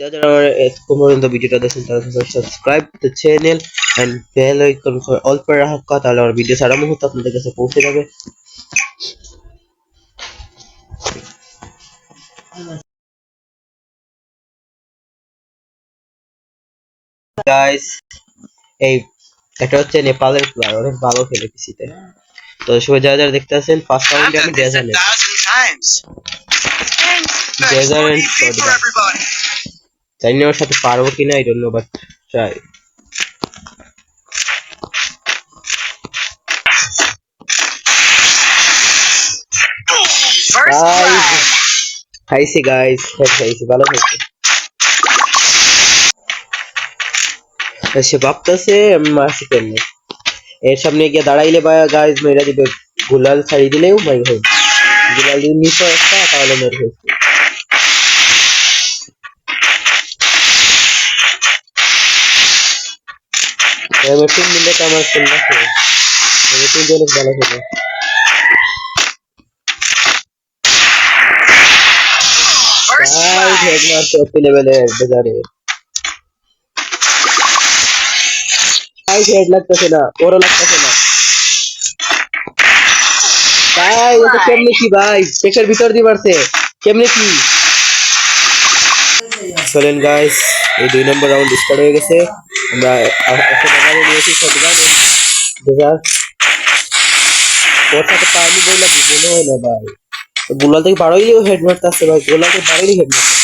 যারা যারা আমার এতক্ষণ পর্যন্ত ভিডিওটা দেখছেন তারা subscribe the channel and bell icon on করে রাখা তাহলে আমার ভিডিও সারা মুহূর্তে আপনাদের কাছে পৌঁছে যাবে। গাইস এই এটা হচ্ছে নেপালের প্লেয়ার অনেক ভালো খেলে পিসিতে। তো সবাই যারা যারা দেখতে আছেন ফার্স্ট রাউন্ডে আমি this a ডেজার্ট জানি না ওর সাথে পারব কিনা I don't know but try. খাইছি গাইস খাইছি ভালো খাইছি। সে ভাবতেছে মারছি কেমনে? এর সামনে গিয়ে দাঁড়াইলে বা গাইজ মেরে দিবে গুলাল ছাড়ি দিলেও মাই হয় গুলাল দিয়ে নিচে একটা তাহলে মেরে হয়েছে। মেশিন মিলে তো আমার খেলনা ছিল মেশিন দিয়ে অনেক ভালো খেলে First গাইজ blood. হেড মারছে অপি লেভেলের বেজারে গাইজ হেড লাগতেছে না ওরও লাগতেছে না ভাই এটা কেমনে কি ভাই পেটের ভিতর দিয়ে মারছে কেমনে কি চলেন গাইস এই দুই নম্বর রাউন্ড স্টার্ট হয়ে গেছে আমরা আ- একটা বাগানে নিয়েছি শটগান দেখা ওর সাথে পারবি বললা মনে হয় না ভাই গোলা থেকে বাড়াইলেও হেড মারতে আসছে ভাই গোলা থেকে বাড়াইলেই হেড মারতে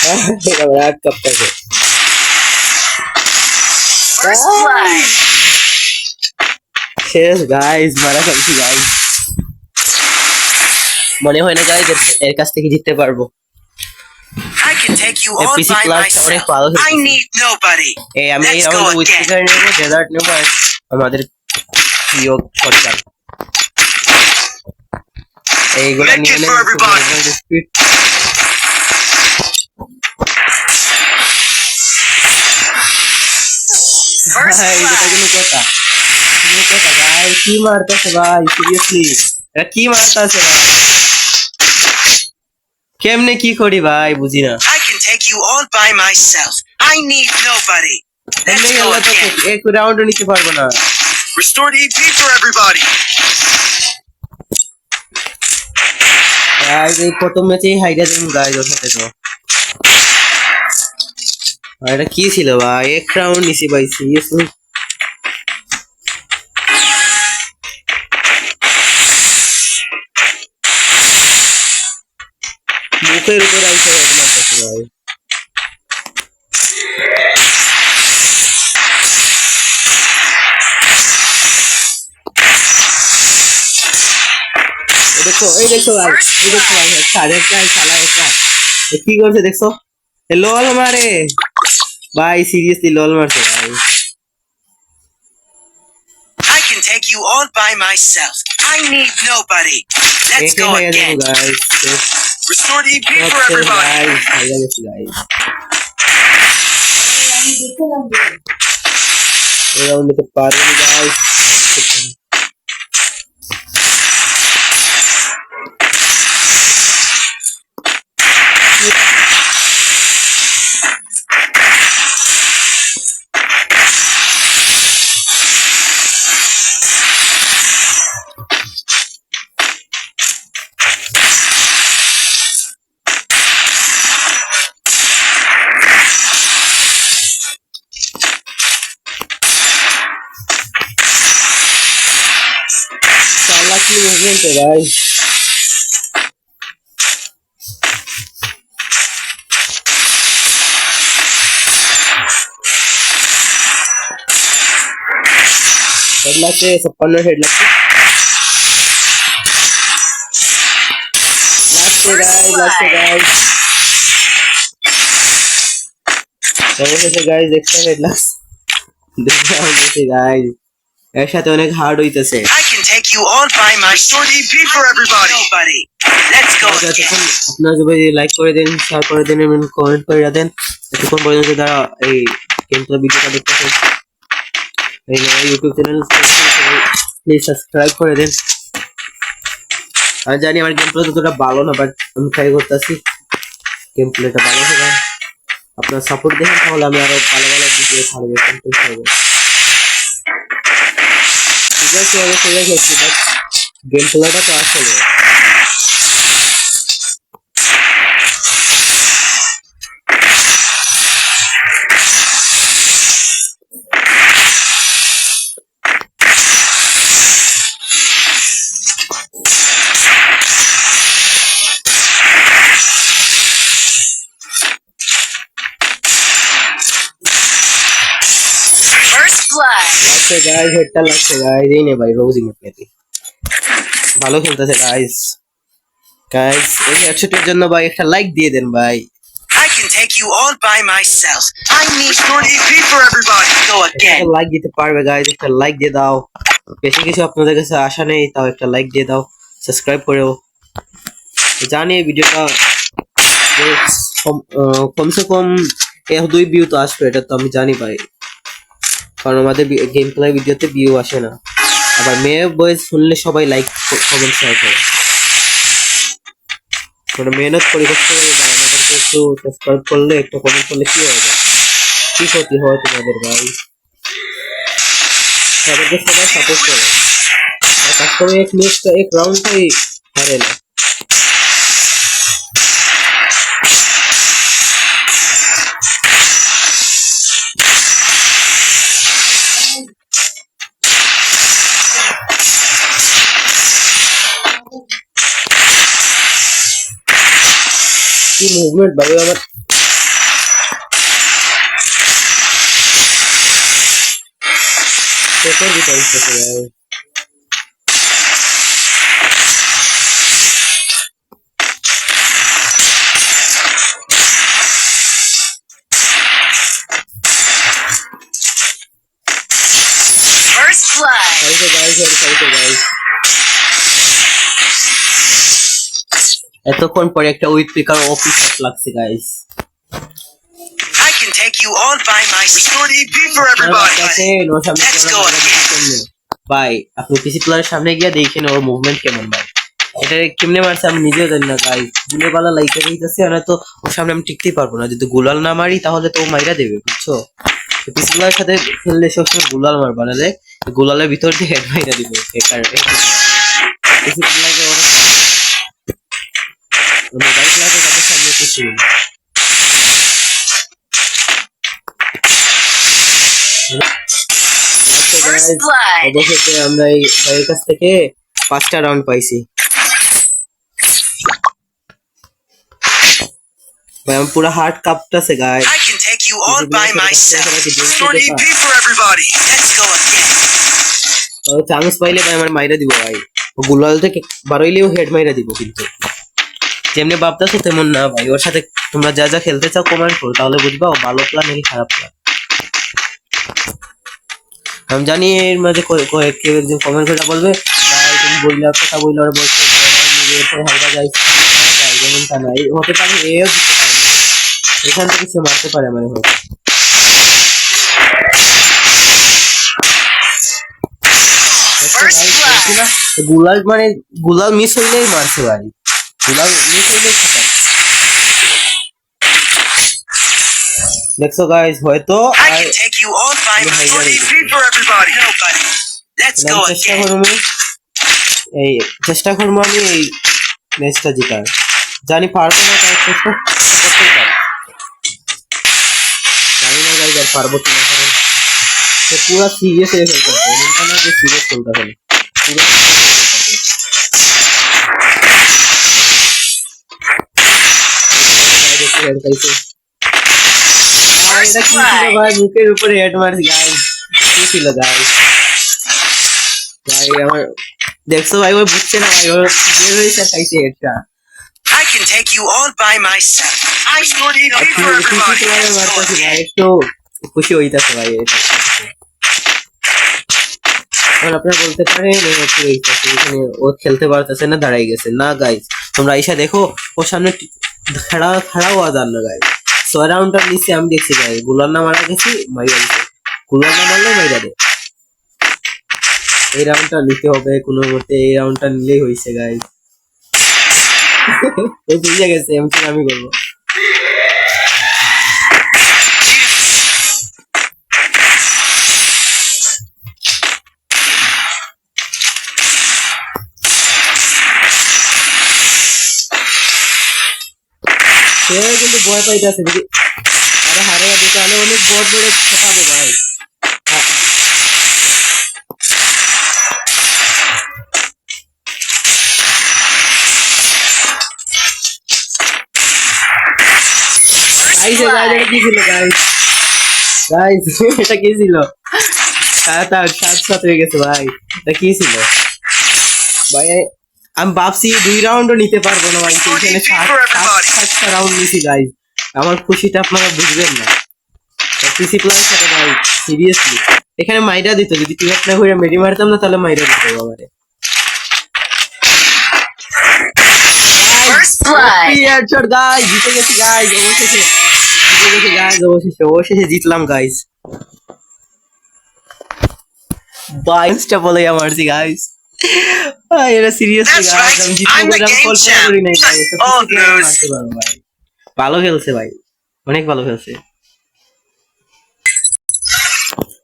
হ্যাঁ এক কাপ থাকে First blood. শেষ গাইস মারা খাইছি গাইস মনে হয় না গাইস এর কাছ থেকে জিততে পারব I can take you all by myself. I need nobody. এই আমি এই রাউন্ডে উইথ. স্পিকার নেব ডেজার্ট নেব আর আমাদের প্রিয় শটগান এইগুলো নিয়ে everybody. স্পিড ভাই এটা. কোনো কথা কোনো কথা ভাই কি মারতেছে ভাই সিরিয়াসলি এটা কি মারতেছে ভাই কেমনে কি করি ভাই বুঝি না I can take you all by myself. I need nobody. কেমনে Let's go গেলে তো again. এক রাউন্ডও নিতে পারব না Restored EP for everybody. Guys এই প্রথম ম্যাচেই হাইডা দিন গাইজ ওর সাথে তো আর এটা কি ছিল ভাই এক রাউন্ড নিছি ভাই সিরিয়াসলি মুখের উপর আইসে হেড মারতেছে ভাই এই দেখো এই দেখো ভাই এই দেখো ভাই সাড়ে প্রায় সালা একটা এ কি করছে দেখছ এ লল মারে ভাই সিরিয়াসলি লল মারছে ভাই I can take you all by myself. I need nobody. Let's একে go হয়ে যাব again. Guys Restored EP That's for everybody. Guys. I love you guys. We are on the party, guys. की movement है भाई head लग के छप्पन head लग के गाइस देखते हैं हेड लग देख रहा हूँ गाइस এর সাথে অনেক হার্ড হইতেছে. আপনারা সবাই লাইক করে দেন শেয়ার করে দেন এবং কমেন্ট করে দেন এতক্ষণ পর্যন্ত যারা এই গেমটা ভিডিওটা দেখতেছেন এই ইউটিউব চ্যানেল প্লিজ সাবস্ক্রাইব করে দেন। আমি জানি আমার গেম প্লে ততটা ভালো না বাট আমি ট্রাই করতেছি। গেম প্লেটা ভালো হবে আপনার সাপোর্ট দেখেন তাহলে আমি আরও ভালো ভালো ভিডিও ছাড়বো কন্টেন্ট ছাড়বো। আছে আমি খেলছি বাট গেম খেলাটা তো আসলে। লাগছে গাইজ হেডটা লাগছে গাইজ এই নে ভাই রোজ ইমোটনেটি ভালো খেলতেছে গাইজ গাইজ এই একশোটির জন্য ভাই একটা লাইক দিয়ে দেন ভাই। I can take you all by myself. I need more EP for everybody. Go again. একটা লাইক দিতে পারবে গাইজ একটা লাইক দিয়ে দাও। বেশি কিছু আপনাদের কাছে আশা নেই তাও একটা লাইক দিয়ে দাও। সাবস্ক্রাইব করেও। জানি ভিডিওটা কমসে কম দুই ভিউ তো আসবে এটা তো আমি জানি ভাই। কারণ আমাদের গেম প্লে ভিডিওতে ভিউ আসে না। আবার মেয়ে বয়েস শুনলে সবাই লাইক কমেন্ট শেয়ার করে। মানে মেহনত করে করতে ভাই আমাদেরকে একটু সাবস্ক্রাইব করলে, একটু কমেন্ট করলে কি হয়ে যায় কি ক্ষতি হয় তোমাদের ভাই? তাদেরকে সবাই সাপোর্ট করে। আর কাস্টমার এক নেক্সট এক রাউন্ডটাই হারে না। কি মুভমেন্ট ভাই আমার পেপার দিতে ইচ্ছে করে ভাই First blood. সাইডে গাইস আর সাইডে এতক্ষণ পরে একটা উইথ পিকার অফিস লাগছে guys I can take you all by myself. More EP for Let's go again. ভাই আপনি পিসি প্লেয়ারের সামনে গিয়ে দেখেন ওর মুভমেন্ট কেমন ভাই। এটা কেমনে মারছে আমি নিজেও জানি না গাই গুলে বালা লাইকে দিতেছে আর তো ওর সামনে আমি টিকতেই পারব না। যদি গুলাল না মারি তাহলে তো ও মাইরা দেবে বুঝছ? পিসি প্লেয়ারের সাথে খেললে সবসময় গুলাল মারবা নাহলে গুলালের ভিতর দিয়ে হেড মাইরা দিব বেকার পিসি প্লেয়ারকে মোবাইল প্লেয়ারকে তাদের সামনে কিছু First অবশেষে আমরা এই ভাইয়ের কাছ থেকে পাঁচটা রাউন্ড পাইছি ভাই আমার পুরো হার্ট কাঁপতেছে গায়ে I can take you all by myself. More EP for everybody. Let's go again. Chance পাইলে ভাই আমার মাইরা দিব ভাই গুলাল থেকে বারোইলেও হেড মাইরা দিব কিন্তু যেমনি ভাবতেছো তেমন না ভাই। ওর সাথে তোমরা যা যা খেলতে চাও কমেন্ট করো তাহলে বুঝবা ও ভালো প্ল্যান নাকি খারাপ প্ল্যান আমি জানি এর মাঝে কেউ একজন কমেন্ট করে বলবে তুমি বললে কথা বললে ওরা বলছে নিজের উপর হালকা যাই যেমন তা না। হতে পারে এও পারে। এখান থেকে সে মারতে পারে মানে হয়তো গুলাল মানে গুলাল মিস হইলেই মারছে ভাই। দেখছ গাইস হয়তো চেষ্টা করব এই চেষ্টা করব আমি এই ম্যাচটা জেতার। জানি পারব না তাই চেষ্টা পারি জানি না গাইজ আর পারব কিনা কারণ সে পুরো সিরিয়াস হয়ে ফেলতে হবে এমনটা না যে সিরিয়াস চলতে হবে। পুরো এটা কি ছিল ভাই মুখের উপরে হেড মারছি গাই কি ছিল গাই ভাই আমার দেখছ ভাই ওই বুঝছে না ভাই ওর বের হয়েছে খাইছে হেডটা I can take you all by myself. I EP খুশি for everybody. একটু খুশি হইতাছে ভাই এটা এখন আপনারা বলতে পারেন এখানে ও খেলতে পারতেছে না দাঁড়াই গেছে না গাইজ তোমরা আইসা দেখো ওর সামনে টি- খাড়া খাড়াও আদার না গাই ছয় রাউন্ডটার নিচে আমি দেখছি গাই গুলার না মারা গেছি মাইরা দিছে গুলার না মারলে মাইরা দে এই রাউন্ডটা নিতে হবে কোনো মতে এই রাউন্ডটা নিলেই হয়েছে গাই এই বুঝে গেছে এমন আমি করব সে কিন্তু ভয় পাইতেছে দেখি আরে হারে দিতে তাহলে অনেক বড় বড় ঠকাবো ভাই। কি ছিল গাইস গাইস এটা কি ছিল? সাত আট, সাত সাত হয়ে গেছে, ভাই। এটা কি ছিল? ভাই আমি ভাবছি দুই রাউন্ডও নিতে পারব না ভাই এখানে সাত সাত সাতটা রাউন্ড নিছি গাইস আমার খুশিটা আপনারা বুঝবেন না। পিসি প্লেয়ার সাথে ভাই সিরিয়াসলি এখানে মাইরা দিত যদি টিমেট না হয়ে মেডি মারতাম না তাহলে মাইরা দিত আমারে. গাইস জিতে গেছি গাইস অবশেষে। জিতে গেছি গাইস অবশেষে। অবশেষে জিতলাম গাইস বাইন্সটা বলে আমারছি গাইস ভাই এটা সিরিয়াসলি That's গাইস right, আমি জিতবো I'm the বলে আমি game কল্পনা champ. করি নাই ভাই এটা Old PC player news. মারতে পারবো ভাই ভালো খেলছে ভাই অনেক ভালো খেলছে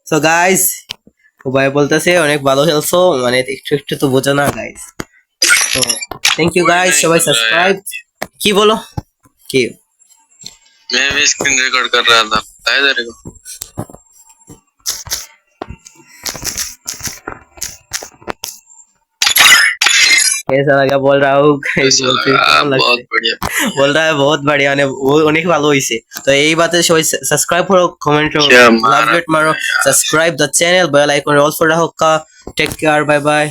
সো গাইস ও ভাই বলতেছে অনেক ভালো খেলছো মানে একটু একটু তো বোঝো না গাইস তো থ্যাংক ইউ গাইস সবাই সাবস্ক্রাইব কি বলো কি मैं भी स्क्रीन रिकॉर्ड कर रहा था आया तेरे कैसा लगा बोल रहा हूँ guys, कैसा बोलते लगा? কেমন লাগছে? बहुत बढ़िया बोल रहा है बहुत बढ़िया মানে ও অনেক ভালো হইছে তো এই বাতে সবাই সাবস্ক্রাইব করো কমেন্ট করো क्या লাভ मारा রেট মারো subscribe the channel bell icon all for রাখো টেক কেয়ার বাই বাই